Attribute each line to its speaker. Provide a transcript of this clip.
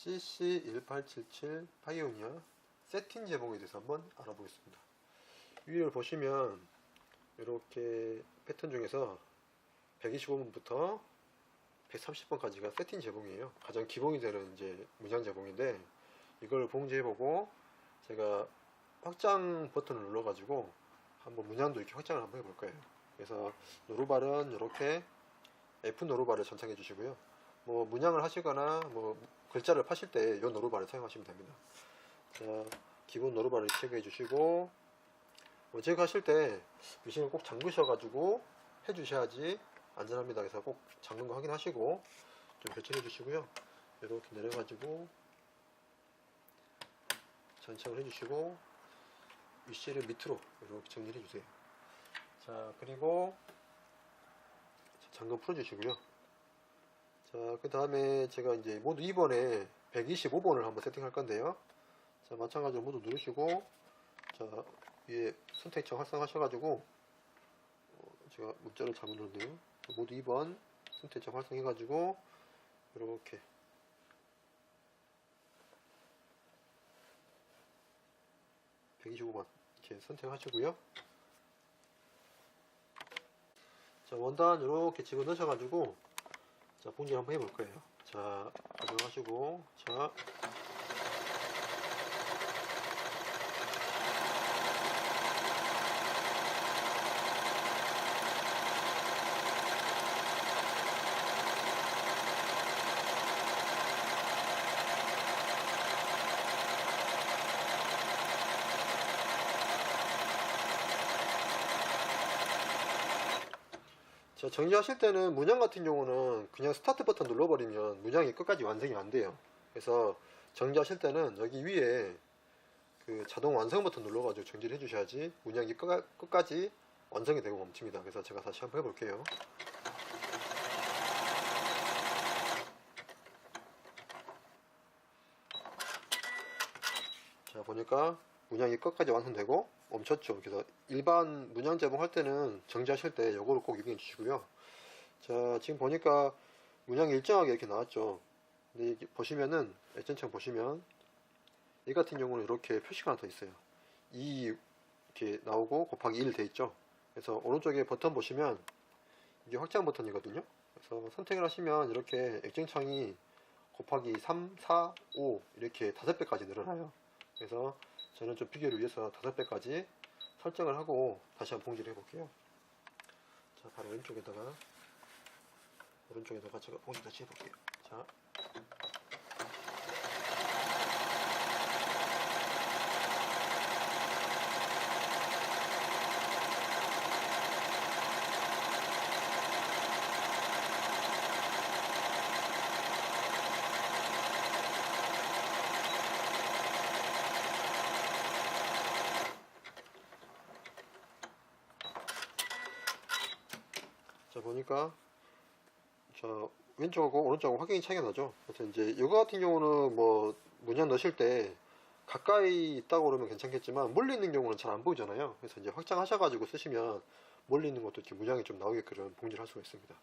Speaker 1: CC1877 파이오니아 세팅 제목에 대해서 한번 알아보겠습니다. 위를 보시면 이렇게 패턴 중에서 125번부터 130번까지가 세팅 제봉이에요. 가장 기본이 되는 이제 문양 제봉인데 이걸 봉제해보고 제가 확장 버튼을 눌러가지고 한번 문양도 이렇게 확장을 한번 해볼 거예요. 그래서 노루발은 이렇게 F 노루발을 전착해 주시고요. 뭐 문양을 하시거나 뭐 글자를 파실 때 이 노루발을 사용하시면 됩니다. 자, 기본 노루발을 체크해 주시고 뭐 제가 하실 때 미싱을 꼭 잠그셔가지고 해주셔야지 안전합니다. 그래서 꼭 잠근 거 확인하시고 좀 교체해 주시고요. 이렇게 내려가지고 전착을 해주시고 위시를 밑으로 이렇게 정리해 주세요. 자 그리고 잠금 풀어주시고요. 자 그 다음에 제가 이제 모두 2번에 125번을 한번 세팅할 건데요. 자 마찬가지로 모두 누르시고 자 위에 선택창 활성하셔가지고 어, 제가 문자를 잘못 눌렀네요. 모두 2번 선택창 활성해가지고 이렇게 (125번) 이렇게 선택하시고요 자 원단 이렇게 집어 넣으셔 가지고 자 봉지 한번 해볼 거예요. 자 가져가시고 자 자, 정리하실 때는 문양 같은 경우는 그냥 스타트 버튼 눌러버리면 문양이 끝까지 완성이 안 돼요. 그래서 정지하실 때는 여기 위에 그 자동 완성 버튼 눌러가지고 정지를 해주셔야지 문양이 끝까, 끝까지 완성이 되고 멈춥니다. 그래서 제가 다시 한번 해볼게요. 자, 보니까 문양이 끝까지 완성되고 멈췄죠. 그래서 일반 문양 제봉할 때는 정지하실 때 요거를 꼭 유의해 주시고요. 자, 지금 보니까 문양이 일정하게 이렇게 나왔죠. 근데 이게 보시면은 액션창 보시면 이 같은 경우는 이렇게 표시가 하나 더 있어요. 2 이렇게 나오고 곱하기 1 돼 있죠. 그래서 오른쪽에 버튼 보시면 이게 확장 버튼이거든요. 그래서 선택을 하시면 이렇게 액정창이 곱하기 3, 4, 5 이렇게 5배까지 늘어나요. 그래서 저는 좀 비교를 위해서 5배까지 설정을 하고 다시 한번 봉지를 해볼게요. 자, 바로 왼쪽에다가 오른쪽에다가 제가 봉지 다시 해볼게요. 자, 자 보니까 저 왼쪽하고 오른쪽하고 확연히 차이가 나죠. 그래서 이제 이거 같은 경우는 뭐 문양 넣으실 때 가까이 있다고 그러면 괜찮겠지만 멀리 있는 경우는 잘 안 보이잖아요. 그래서 이제 확장하셔 가지고 쓰시면 멀리 있는 것도 이렇게 문양이 좀 나오게끔 봉지를 할 수가 있습니다.